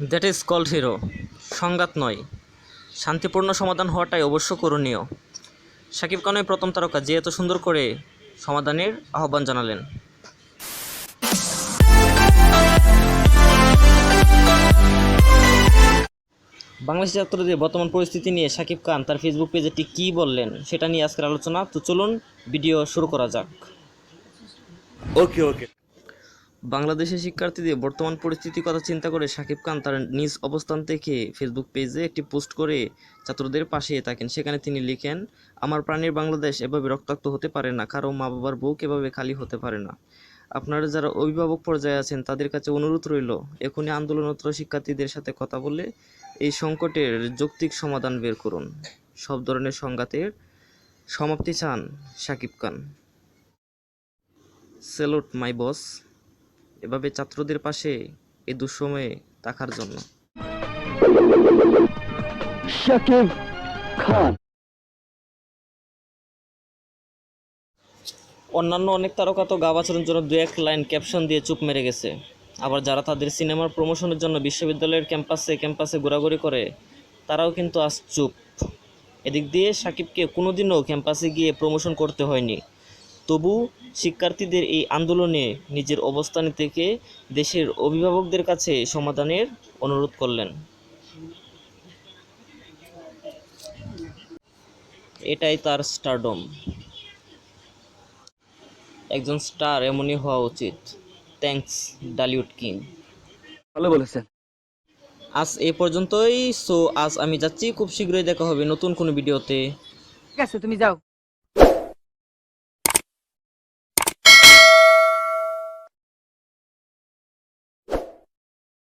That is called hero সংঘাত নয়। শান্তিপূর্ণ সমাধান হওয়াটাই অবশ্য করণীয়। সাকিব খানের প্রথম তারকা, যে এত সুন্দর করে সমাধানের আহ্বান জানালেন। বাংলাদেশ ছাত্রদের বর্তমান পরিস্থিতি নিয়ে সাকিব খান তার ফেসবুক পেজে ঠিক কী বললেন, সেটা নিয়ে আজকের আলোচনা। তো চলুন, ভিডিও শুরু করা যাক। ওকে ওকে বাংলাদেশের শিক্ষার্থীদের বর্তমান পরিস্থিতির কথা চিন্তা করে সাকিব খান তার নিজ অবস্থান থেকে ফেসবুক পেজে একটি পোস্ট করে ছাত্রদের পাশে থাকেন। সেখানে তিনি লিখেন, আমার প্রাণীর বাংলাদেশ এভাবে রক্তাক্ত হতে পারে না, কারও মা বাবার বুক এভাবে খালি হতে পারে না। আপনারা যারা অভিভাবক পর্যায়ে আছেন, তাদের কাছে অনুরোধ রইল, এখনই আন্দোলনরত শিক্ষার্থীদের সাথে কথা বলে এই সংকটের যৌক্তিক সমাধান বের করুন। সব ধরনের সংঘাতের সমাপ্তি চান সাকিব খান। সেলুট মাই বস। এভাবে ছাত্রদের পাশে এই দুঃসময়ে থাকার জন্য। শাকিব খান। অন্যান্য অনেক তারকা তো গা বাছানোর জন্য দু এক লাইন ক্যাপশন দিয়ে চুপ মেরে গেছে। আবার যারা তাদের সিনেমার প্রমোশনের জন্য বিশ্ববিদ্যালয়ের ক্যাম্পাসে ক্যাম্পাসে ঘোরাঘুরি করে তারাও কিন্তু আজ চুপ। এদিক দিয়ে সাকিবকে কোনোদিনও ক্যাম্পাসে গিয়ে প্রমোশন করতে হয়নি। তবু শিক্ষার্থীদের এই আন্দোলনে নিজের অবস্থান থেকে দেশের অভিভাবকদের কাছে সমাধানের অনুরোধ করলেন। এটাই তার স্টারডম একজন স্টার এমনই হওয়া উচিত। থ্যাঙ্কস ডালিউড কিং ভালো বলেছেন। আজ এ পর্যন্তই। সো আজ আমি যাচ্ছি। খুব শীঘ্রই দেখা হবে নতুন কোনো ভিডিওতে ঠিক আছে তুমি যাও।